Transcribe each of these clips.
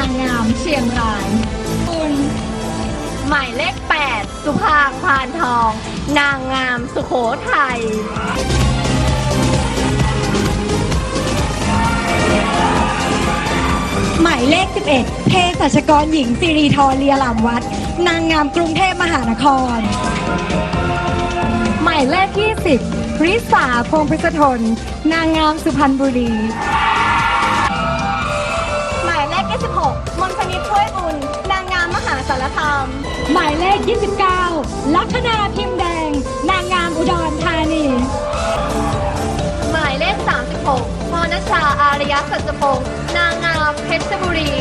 างงามเชียงรายคุณหมายเลข 8 สุภางพานทอง นางงามสุโขทัยหมายเลข 11 เภสัชกรหญิงสิริธรเลียลามวัด นางงามกรุงเทพมหานคร หมายเลข 20ริษาพงพฤษทน นางงามสุพรรณบุรี หมายเลข 29 ลัคนาพิมพ์แดง นางงามอุดรธานี หมายเลข 36พรณชาอารยสัจพงศ์นางงามเพชรบุรี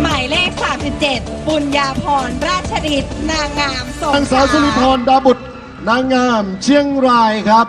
หมายเลข 37 ปุญญาพรราชดิตนางงามสงนางขสาวสิริพรดาบุตรนางงามเชียงรายครับ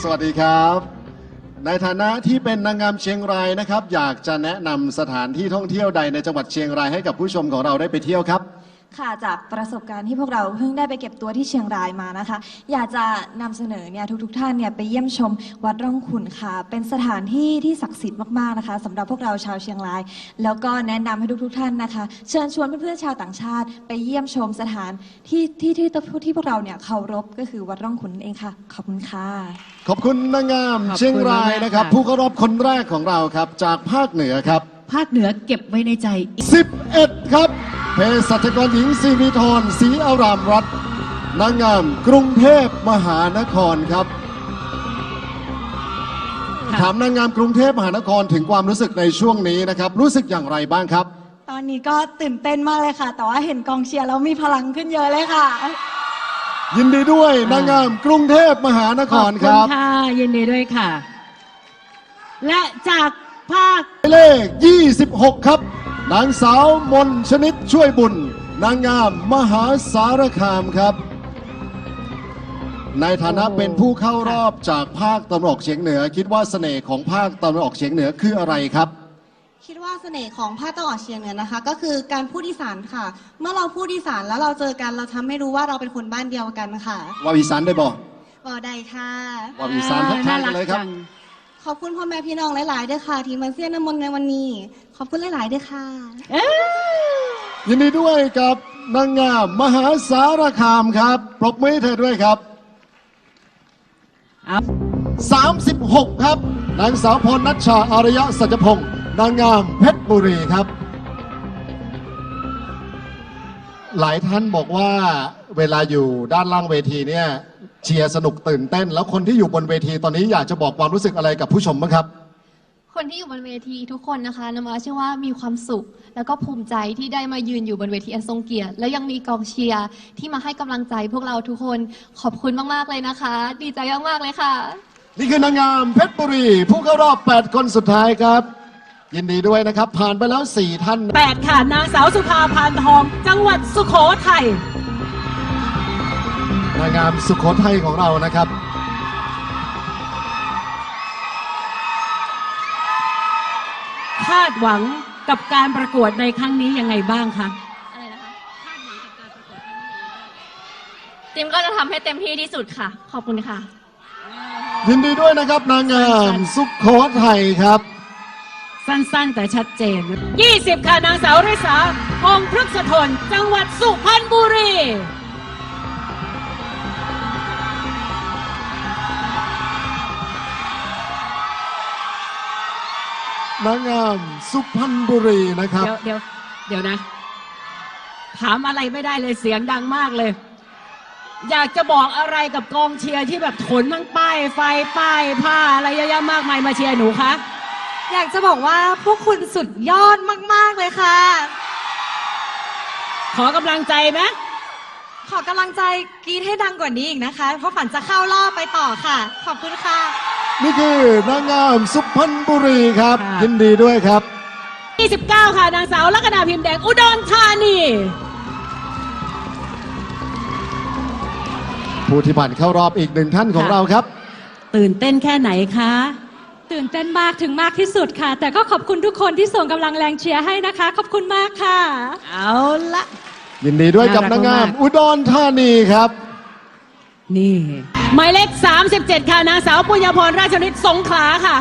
สวัสดีครับ ในฐานะที่เป็นนางงามเชียงรายนะครับ อยากจะแนะนำสถานที่ท่องเที่ยวใดในจังหวัดเชียงรายให้กับผู้ชมของเราได้ไปเที่ยวครับ ค่ะจากประสบการณ์ที่พวกเราเพิ่งได้ไปเก็บตัวที่เชียงรายมานะคะ อยากจะนำเสนอเนี่ยทุกๆทท่านเนี่ยไปเยี่ยมชมวัดร่องขุนค่ะ เป็นสถานที่ที่ศักดิ์สิทธิ์มากๆนะคะสำหรับพวกเราชาวเชียงราย แล้วก็แนะนำให้ทุกๆท่านนะคะ เชิญชวนเพื่อนๆชาวต่างชาติ ไปเยี่ยมชมสถานที่ที่ที่ที่พวกเราเนี่ยเคารพก็คือวัดร่องขุนนั่นเองค่ะขอบคุณค่ะ ขอบคุณนางงามขอบคุณเชียงรายมากๆนะครับค่ะ ผู้เข้ารอบคนแรกของเราครับ จากภาคเหนือครับ ภาคเหนือเก็บไว้ในใจ 11 ครับเภ สัชกรหญิงสิริธรศรีอารามรัตน์นางงามกรุงเทพมหานครครับค่ะถามนางงามกรุงเทพมหานครถึงความรู้สึกในช่วงนี้นะครับ รู้สึกอย่างไรบ้างครับ ตอนนี้ก็ตื่นเต้นมากเลยค่ะ แต่ว่าเห็นกองเชียร์แล้วมีพลังขึ้นเยอะเลยค่ะ ยินดีด้วยนางงามกรุงเทพมหานคขอบรคุคณรับค่ะยินดีด้วยค่ะ และจากภาคเลข 26 ครับ นางสาวมนชนิดช่วยบุญ นางงามมหาสารคามครับ ในฐานะโอ้โหเป็นผู้เข้ารอบจากภาคตะวันออกเฉียงเหนือ คิดว่าเสน่ห์ของภาคตะวันออกเฉียงเหนือคืออะไรครับ คิดว่าเสน่ห์ของภาคตะวันออกเฉียงเหนือนะคะ ก็คือการพูดอีสานค่ะ เมื่อเราพูดอีสานแล้วเราเจอกันเราทำให้รู้ว่าเราเป็นคนบ้านเดียวกันค่ะวาวิสานได้บอกบอใดค่ะวาวิสานทักทายกันเลยครับจัง ขอบคุณพ่อแม่พี่น้องหลาย ๆ ด้วยค่ะ ที่มาเสียน้ำมนต์ในวันนี้ ขอบคุณหลาย ๆ ด้วยค่ะ ยินดีด้วยกับนางงามมหาสารคามครับ ปรบมือให้เธอด้วยครับ เอา36 ครับ นางสาวพรนัชชาอารยะสัจพงศ์นางงามเพชรบุรีครับ หลายท่านบอกว่าเวลาอยู่ด้านล่างเวทีเนี่ย เชียร์สนุกตื่นเต้น แล้วคนที่อยู่บนเวทีตอนนี้อยากจะบอกความรู้สึกอะไรกับผู้ชมบ้างครับ คนที่อยู่บนเวทีทุกคนนะคะนมาเชื่อว่ามีความสุข แล้วก็ภูมิใจที่ได้มายืนอยู่บนเวทีอันทรงเกียรติและยังมีกองเชียร์ที่มาให้กำลังใจพวกเราทุกคนขอบคุณมากๆเลยนะคะ ดีใจมากๆเลยค่ะ นี่คือนางงามเพชรบุรี ผู้เข้ารอบ 8 คนสุดท้ายครับ ยินดีด้วยนะครับ ผ่านไปแล้ว 4 ท่านแปดค่ะ นางสาวสุภาพานทอง จังหวัดสุโขทัย นางงามสุโขทัยของเรานะครับคาดหวังกับการประกวดในครั้งนี้ยังไงบ้างคะอะไรนะคะติมก็จะทำให้เต็มที่ที่สุดค่ะ ขอบคุณค่ะ ยินดีด้วยนะครับนางงามสุโขทัยครับ สั้นๆ แต่ชัดเจน 20 ค่ะ นางสาวริษาพงษ์พฤกษทนจังหวัดสุพรรณบุรี นางงามสุพรรณบุรีนะครับ เดี๋ยวเดี๋ยวเดี๋ยวนะ ถามอะไรไม่ได้เลยเสียงดังมากเลย อยากจะบอกอะไรกับกองเชียร์ที่แบบขนทั้งป้ายไฟป้ายผ้าอะไรเยอะแยะมากมายมาเชียร์หนูคะอยากจะบอกว่าพวกคุณสุดยอดมาก ๆ เลยค่ะ ขอกำลังใจไหมขอกำลังใจกรีดให้ดังกว่านี้อีกนะคะ เพราะฝันจะเข้ารอบไปต่อค่ะ ขอบคุณค่ะ นี่คือนางงามสุพรรณบุรีครับยินดีด้วยครับ 29 ค่ะ นางสาวลัคนาพิมพ์แดง อุดรธานี ผู้ที่ผ่านเข้ารอบอีกหนึ่งท่านของค่ะ เราครับ ตื่นเต้นแค่ไหนคะ ตื่นเต้นมากถึงมากที่สุดค่ะ แต่ก็ขอบคุณทุกคนที่ส่งกำลังแรงเชียร์ให้นะคะ ขอบคุณมากค่ะ เอาละ ยินดีด้วยกับนางงามน่ารักมาก อุดรธานีครับ นี่ หมายเลข 37 ค่ะ นางสาวปุญญพรราชนิตสงขลาค่ะ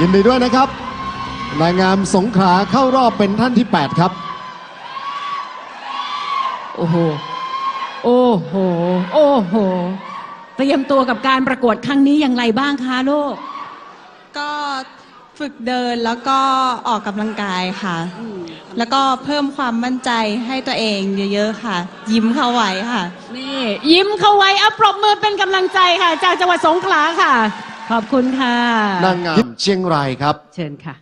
ยินดีด้วยนะครับ นางงามสงขลาเข้ารอบเป็นท่านที่ 8 ครับ โอ้โห โอ้โห โอ้โห เตรียมตัวกับการประกวดครั้งนี้อย่างไรบ้างคะลูกก็ ฝึกเดินแล้วก็ออกกำลังกายค่ะ แล้วก็เพิ่มความมั่นใจให้ตัวเองเยอะๆค่ะ ยิ้มเข้าไว้ค่ะ นี่ ยิ้มเข้าไว้เอาปรบมือเป็นกำลังใจค่ะ จากจังหวัดสงขลาค่ะ ขอบคุณค่ะ นางงามเชียงรายครับ เชิญค่ะ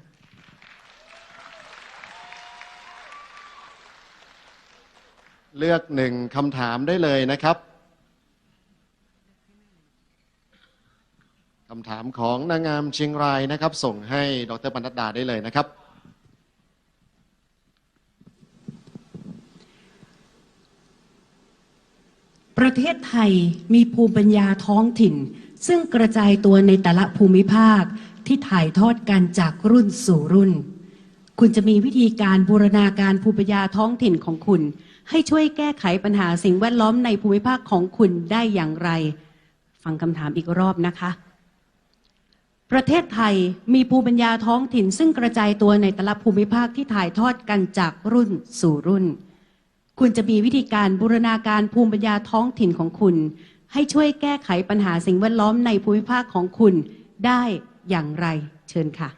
เลือกหนึ่งคำถามได้เลยนะครับ คำถามของนางงามเชียงรายนะครับ ส่งให้ดรปนัดดาได้เลยนะครับ ประเทศไทยมีภูมิปัญญาท้องถิ่น ซึ่งกระจายตัวในแต่ละภูมิภาคที่ถ่ายทอดกันจากรุ่นสู่รุ่น คุณจะมีวิธีการบูรณาการภูมิปัญญาท้องถิ่นของคุณ ให้ช่วยแก้ไขปัญหาสิ่งแวดล้อมในภูมิภาคของคุณได้อย่างไร ฟังคำถามอีกรอบนะคะ ประเทศไทยมีภูมิปัญญาท้องถิ่น ซึ่งกระจายตัวในแต่ละภูมิภาคที่ถ่ายทอดกันจากรุ่นสู่รุ่น คุณจะมีวิธีการบูรณาการภูมิปัญญาท้องถิ่นของคุณ ให้ช่วยแก้ไขปัญหาสิ่งแวดล้อมในภูมิภาคของคุณได้อย่างไร เชิญค่ะ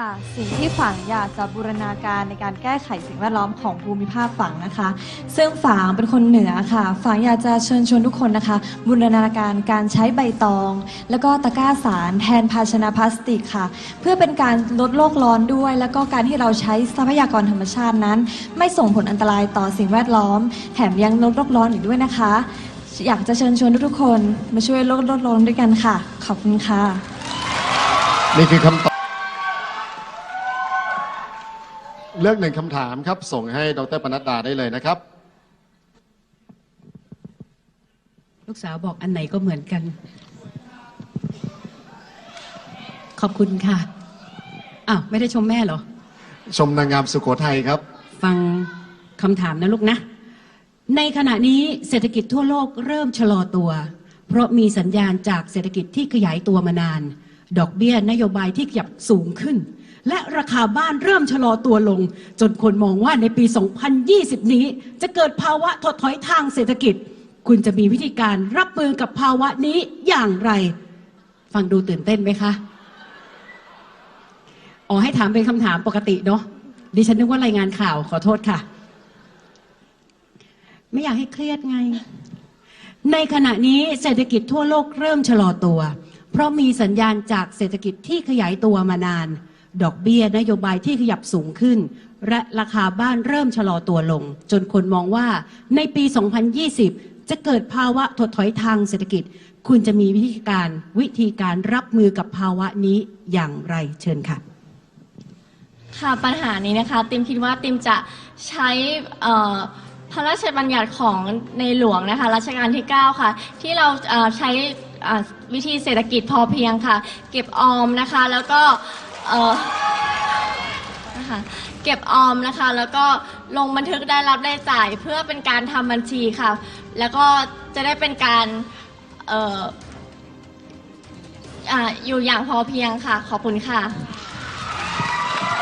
ค่ะสิ่งที่ฝังอยากจะบูรณาการในการแก้ไขสิ่งแวดล้อมของภูมิภาคฝังนะคะ ซึ่งฝางเป็นคนเหนือค่ะฝางอยากจะเชิญชวนทุกคนนะคะ บูรณาการการใช้ใบตอง แล้วก็ตะกร้าสารแทนภาชนะพลาสติกค่ะ เพื่อเป็นการลดโลกร้อนด้วย แล้วก็การที่เราใช้ทรัพยากรธรรมชาตินั้น ไม่ส่งผลอันตรายต่อสิ่งแวดล้อม แถมยังลดโลกร้อนอีกด้วยนะคะ อยากจะเชิญชวนทุกๆคนมาช่วยลดโลกร้อนด้วยกันค่ะ ขอบคุณค่ะ นี่คือคำตอบ เลือกหนึ่งคำถามครับ ส่งให้ดรปนัดดาได้เลยนะครับ ลูกสาวบอกอันไหนก็เหมือนกัน ขอบคุณค่ะอ้าวไม่ได้ชมแม่เหรอ ชมนางงามสุโขทัยครับ ฟังคำถามนะลูกนะ ในขณะนี้เศรษฐกิจทั่วโลกเริ่มชะลอตัว เพราะมีสัญญาณจากเศรษฐกิจที่ขยายตัวมานาน ดอกเบี้ยนโยบายที่ขยับสูงขึ้น และราคาบ้านเริ่มชะลอตัวลง จนคนมองว่าในปี 2020 นี้ จะเกิดภาวะถดถอยทางเศรษฐกิจ คุณจะมีวิธีการรับมือกับภาวะนี้อย่างไร ฟังดูตื่นเต้นไหมคะ อ๋อให้ถามเป็นคำถามปกติเนาะดิฉันนึกว่ารายงานข่าวขอโทษค่ะ ไม่อยากให้เครียดไง ในขณะนี้เศรษฐกิจทั่วโลกเริ่มชะลอตัว เพราะมีสัญญาณจากเศรษฐกิจที่ขยายตัวมานาน ดอกเบี้ยนโยบายที่ขยับสูงขึ้น และราคาบ้านเริ่มชะลอตัวลง จนคนมองว่าในปี 2020 จะเกิดภาวะถดถอยทางเศรษฐกิจ คุณจะมีวิธีการวิธีการรับมือกับภาวะนี้อย่างไรเชิญค่ะ ค่ะปัญหานี้นะคะ ติมคิดว่าติมจะใช้พระราชบัญญัติของในหลวงนะคะรัชกาลที่ 9 ค่ะ ที่เราใช้วิธีเศรษฐกิจพอเพียงค่ะ เก็บออมนะคะ แล้วก็ เออนะคะเก็บออมนะคะ แล้วก็ลงบันทึกได้รับได้จ่ายเพื่อเป็นการทำบัญชีค่ะ แล้วก็จะได้เป็นการเอ่ออ่าอยู่อย่างพอเพียงค่ะ ขอบคุณค่ะ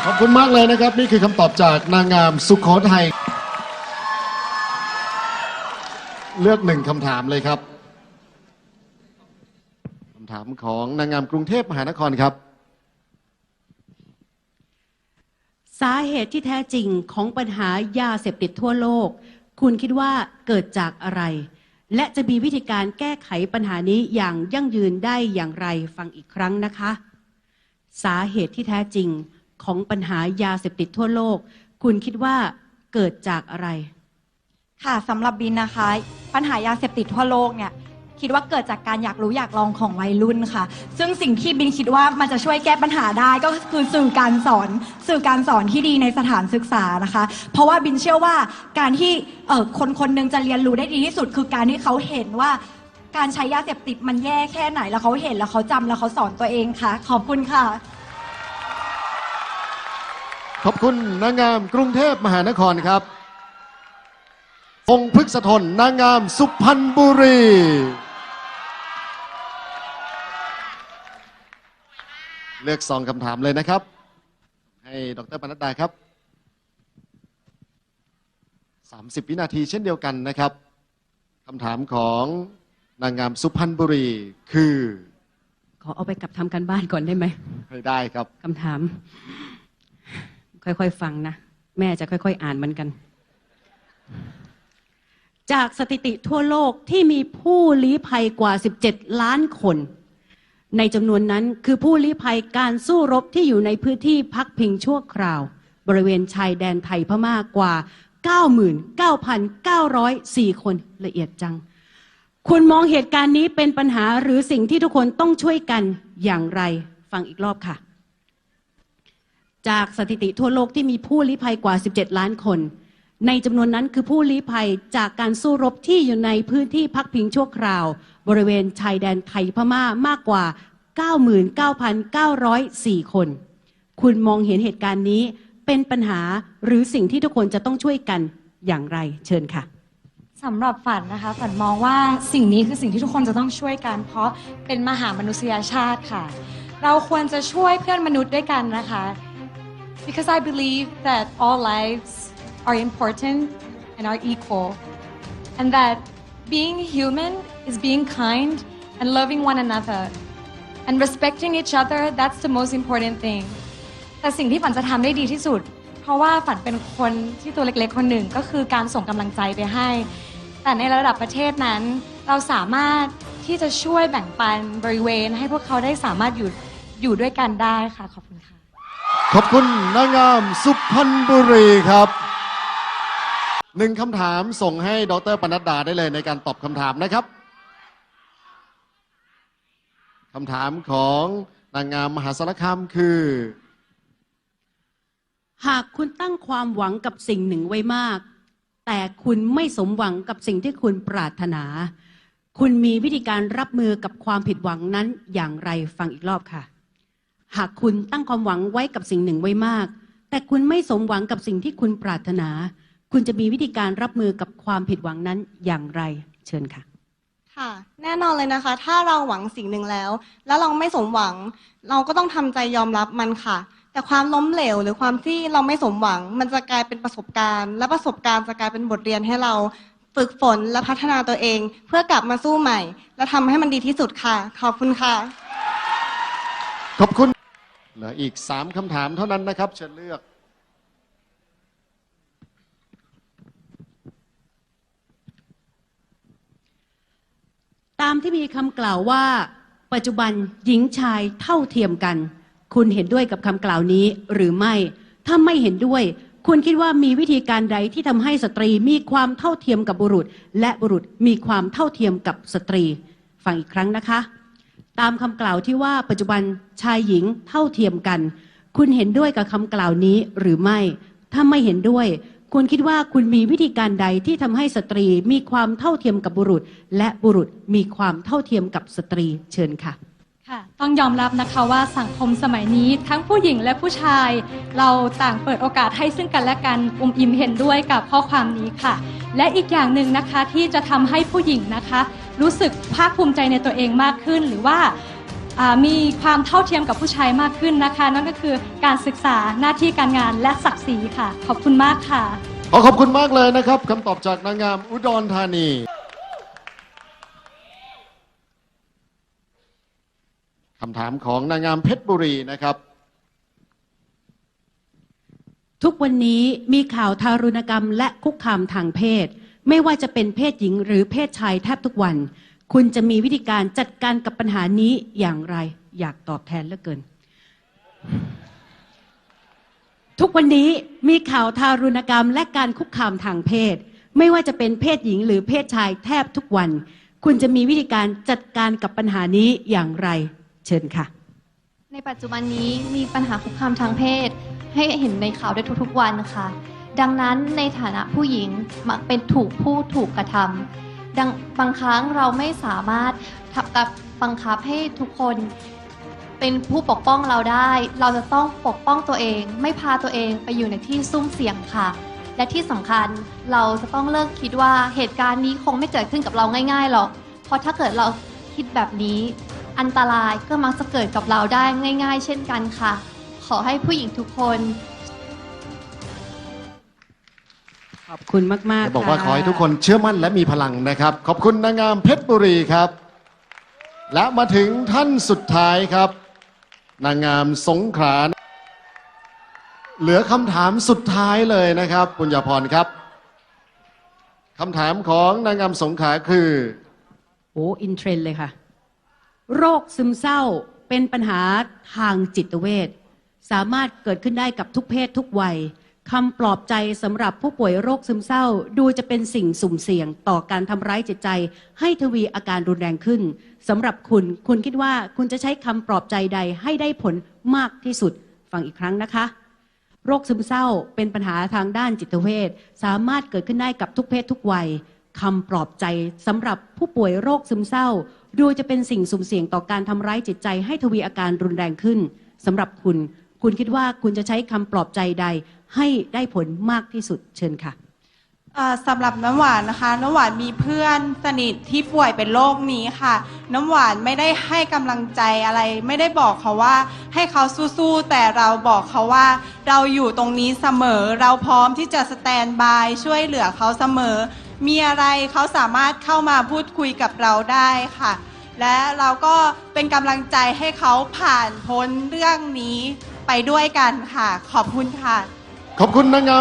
ขอบคุณมากเลยนะครับ นี่คือคำตอบจากนางงามสุโขทัยเลือกหนึ่งคำถามเลยครับคำถามของนางงามกรุงเทพมหานครครับ สาเหตุที่แท้จริงของปัญหายาเสพติดทั่วโลก คุณคิดว่าเกิดจากอะไร และจะมีวิธีการแก้ไขปัญหานี้อย่างยั่งยืนได้อย่างไรฟังอีกครั้งนะคะ สาเหตุที่แท้จริงของปัญหายาเสพติดทั่วโลก คุณคิดว่าเกิดจากอะไร ค่ะสำหรับบินนะคะ ปัญหายาเสพติดทั่วโลกเนี่ย คิดว่าเกิดจากการอยากรู้อยากลองของวัยรุ่นค่ะ ซึ่งสิ่งที่บินคิดว่ามันจะช่วยแก้ปัญหาได้ก็คือสื่อการสอนสื่อการสอนที่ดีในสถานศึกษานะคะ เพราะว่าบินเชื่อว่าการที่เอ่อคนคนหนึงจะเรียนรู้ได้ดีที่สุด คือการที่เขาเห็นว่าการใช้ยาเสพติดมันแย่แค่ไหนแล้วเขาเห็นแล้วเขาจำแล้วเขาสอนตัวเองค่ะ ขอบคุณค่ะ ขอบคุณนางงามกรุงเทพมหานครครับ งค์พฤกษทนนางงามสุพรรณบุรีลเลือกซองคำถามเลยนะครับ ให้ดรปนัดดาครับ 30 วินาทีเช่นเดียวกันนะครับคำถามของนางงามสุพรรณบุรีคือ ขอเอาไปกลับทำการบ้านก่อนได้ไหมให้ได้ครับคำถาม ค่อยๆ ฟังนะ แม่จะค่อย ๆ อ่านเหมือนกัน จากสถิติทั่วโลกที่มีผู้ลี้ภัยกว่า 17 ล้านคน ในจำนวนนั้นคือผู้ลี้ภัยการสู้รบที่อยู่ในพื้นที่พักพิงชั่วคราว บริเวณชายแดนไทยพม่ากว่า 99,904 คนละเอียดจัง คุณมองเหตุการณ์นี้เป็นปัญหาหรือสิ่งที่ทุกคนต้องช่วยกันอย่างไร ฟังอีกรอบค่ะ จากสถิติทั่วโลกที่มีผู้ลี้ภัยกว่า 17 ล้านคน ในจำนวนนั้นคือผู้ลี้ภัยจากการสู้รบที่อยู่ในพื้นที่พักพิงชั่วคราว บริเวณชายแดนไทยพม่ามากกว่า 99,904 คน คุณมองเห็นเหตุการณ์นี้เป็นปัญหาหรือสิ่งที่ทุกคนจะต้องช่วยกันอย่างไรเชิญค่ะสำหรับฝันนะคะ ฝันมองว่าสิ่งนี้คือสิ่งที่ทุกคนจะต้องช่วยกัน เพราะเป็นมหามนุษยชาติค่ะ เราควรจะช่วยเพื่อนมนุษย์ด้วยกันนะคะ because I believe that all lives are important and are equal and that being human is being kind and loving one another and respecting each other that's the most important thing แต่สิ่งที่ฝันจะทำได้ดีที่สุด เพราะว่าฝันเป็นคนที่ตัวเล็กๆ คนหนึ่งก็คือการส่งกำลังใจไปให้ แต่ในระดับประเทศนั้น เราสามารถที่จะช่วยแบ่งปันบริเวณ ให้พวกเขาได้สามารถอยู่อยู่ด้วยกันได้ค่ะ ขอบคุณค่ะ ขอบคุณนางงามสุพรรณบุรีครับ หนึ่งคำถามส่งให้ดรปนัดดาได้เลยในการตอบคำถามนะครับคำถามของนางงามมหาสารคามคือ หากคุณตั้งความหวังกับสิ่งหนึ่งไว้มาก แต่คุณไม่สมหวังกับสิ่งที่คุณปรารถนา คุณมีวิธีการรับมือกับความผิดหวังนั้นอย่างไรฟังอีกรอบค่ะ หากคุณตั้งความหวังไว้กับสิ่งหนึ่งไว้มาก แต่คุณไม่สมหวังกับสิ่งที่คุณปรารถนา คุณจะมีวิธีการรับมือกับความผิดหวังนั้นอย่างไร เชิญค่ะ ค่ะ แน่นอนเลยนะคะ ถ้าเราหวังสิ่งหนึ่งแล้ว แล้วเราไม่สมหวัง เราก็ต้องทำใจยอมรับมันค่ะ แต่ความล้มเหลว หรือความที่เราไม่สมหวัง มันจะกลายเป็นประสบการณ์ และประสบการณ์จะกลายเป็นบทเรียนให้เราฝึกฝนและพัฒนาตัวเอง เพื่อกลับมาสู้ใหม่ และทำให้มันดีที่สุดค่ะ ขอบคุณค่ะ ขอบคุณเหลืออีก 3คำถามเท่านั้นนะครับ เชิญเลือก ตามที่มีคำกล่าวว่า ปัจจุบันหญิงชายเท่าเทียมกัน คุณเห็นด้วยกับคำกล่าวนี้หรือไม่ ถ้าไม่เห็นด้วย คุณคิดว่ามีวิธีการใดที่ทำให้สตรีมีความเท่าเทียมกับบุรุษ และบุรุษมีความเท่าเทียมกับสตรี ฟังอีกครั้งนะคะ ตามคำกล่าวที่ว่าปัจจุบันชายหญิงเท่าเทียมกัน คุณเห็นด้วยกับคำกล่าวนี้หรือไม่ ถ้าไม่เห็นด้วย คุณคิดว่าคุณมีวิธีการใดที่ทำให้สตรีมีความเท่าเทียมกับบุรุษ และบุรุษมีความเท่าเทียมกับสตรีเชิญค่ะค่ะ ต้องยอมรับนะคะว่าสังคมสมัยนี้ทั้งผู้หญิงและผู้ชาย เราต่างเปิดโอกาสให้ซึ่งกันและกันอุมอิมเห็นด้วยกับข้อความนี้ค่ะ และอีกอย่างหนึ่งนะคะที่จะทำให้ผู้หญิงนะคะ รู้สึกภาคภูมิใจในตัวเองมากขึ้นหรือว่า อ่ามีความเท่าเทียมกับผู้ชายมากขึ้นนะคะ นั่นก็คือการศึกษาหน้าที่การงานและศักดิ์ศรีค่ะ ขอบคุณมากค่ะ ขอขอบคุณมากเลยนะครับคำตอบจากนางงามอุดรธานี คำถามของนางงามเพชรบุรีนะครับ ทุกวันนี้มีข่าวทารุณกรรมและคุกคามทางเพศ ไม่ว่าจะเป็นเพศหญิงหรือเพศชายแทบทุกวัน คุณจะมีวิธีการจัดการกับปัญหานี้อย่างไร อยากตอบแทนเหลือเกิน ทุกวันนี้มีข่าวทารุณกรรมและการคุกคามทางเพศ ไม่ว่าจะเป็นเพศหญิงหรือเพศชายแทบทุกวัน คุณจะมีวิธีการจัดการกับปัญหานี้อย่างไร เชิญค่ะ ในปัจจุบันนี้มีปัญหาคุกคามทางเพศ ให้เห็นในข่าวได้ทุกๆวันค่ะ ดังนั้นในฐานะผู้หญิงมักเป็นถูกผู้ถูกกระทำ ดังบางครั้งเราไม่สามารถทำกับบังคับให้ทุกคนเป็นผู้ปกป้องเราได้ เราจะต้องปกป้องตัวเอง ไม่พาตัวเองไปอยู่ในที่ซุ่มเสี่ยงค่ะ และที่สำคัญเราจะต้องเลิกคิดว่าเหตุการณ์นี้คงไม่เกิดขึ้นกับเราง่ายๆหรอก เพราะถ้าเกิดเราคิดแบบนี้ อันตรายก็มักจะเกิดกับเราได้ง่าย ๆ เช่นกันค่ะ ขอให้ผู้หญิงทุกคน ขอบคุณมากๆบอกว่าค่ะขอให้ทุกคนเชื่อมั่นและมีพลังนะครับ ขอบคุณนางงามเพชรบุรีครับ และมาถึงท่านสุดท้ายครับ นางงามสงขลาเหลือคำถามสุดท้ายเลยนะครับปุญญาพรครับคำถามของนางงามสงขลาคือโอ้อินเทรนด์เลยค่ะ โรคซึมเศร้าเป็นปัญหาทางจิตเวชสามารถเกิดขึ้นได้กับทุกเพศทุกวัย คำปลอบใจสำหรับผู้ป่วยโรคซึมเศร้า ดูจะเป็นสิ่งสุ่มเสี่ยงต่อการทำร้ายจิตใจ ให้ทวีอาการรุนแรงขึ้นสำหรับคุณ คุณคิดว่าคุณจะใช้คำปลอบใจใดให้ได้ผลมากที่สุดฟังอีกครั้งนะคะ โรคซึมเศร้าเป็นปัญหาทางด้านจิตเวชสามารถเกิดขึ้นได้กับทุกเพศทุกวัยคำปลอบใจสำหรับผู้ป่วยโรคซึมเศร้า ดูจะเป็นสิ่งสุ่มเสี่ยงต่อการทำร้ายจิตใจ ให้ทวีอาการรุนแรงขึ้นสำหรับคุณ คุณคิดว่าคุณจะใช้คำปลอบใจใด ให้ได้ผลมากที่สุดเชิญค่ะ อ่าสำหรับน้ำหวานนะคะ น้ำหวานมีเพื่อนสนิทที่ป่วยเป็นโรคนี้ค่ะ น้ำหวานไม่ได้ให้กำลังใจอะไร ไม่ได้บอกเขาว่า ให้เขาสู้ๆแต่เราบอกเขาว่า เราอยู่ตรงนี้เสมอ เราพร้อมที่จะสแตนบายช่วยเหลือเขาเสมอ มีอะไรเขาสามารถเข้ามาพูดคุยกับเราได้ค่ะ และเราก็เป็นกำลังใจให้เขาผ่านพ้นเรื่องนี้ไปด้วยกันค่ะ ขอบคุณค่ะ ขอบคุณนางงาม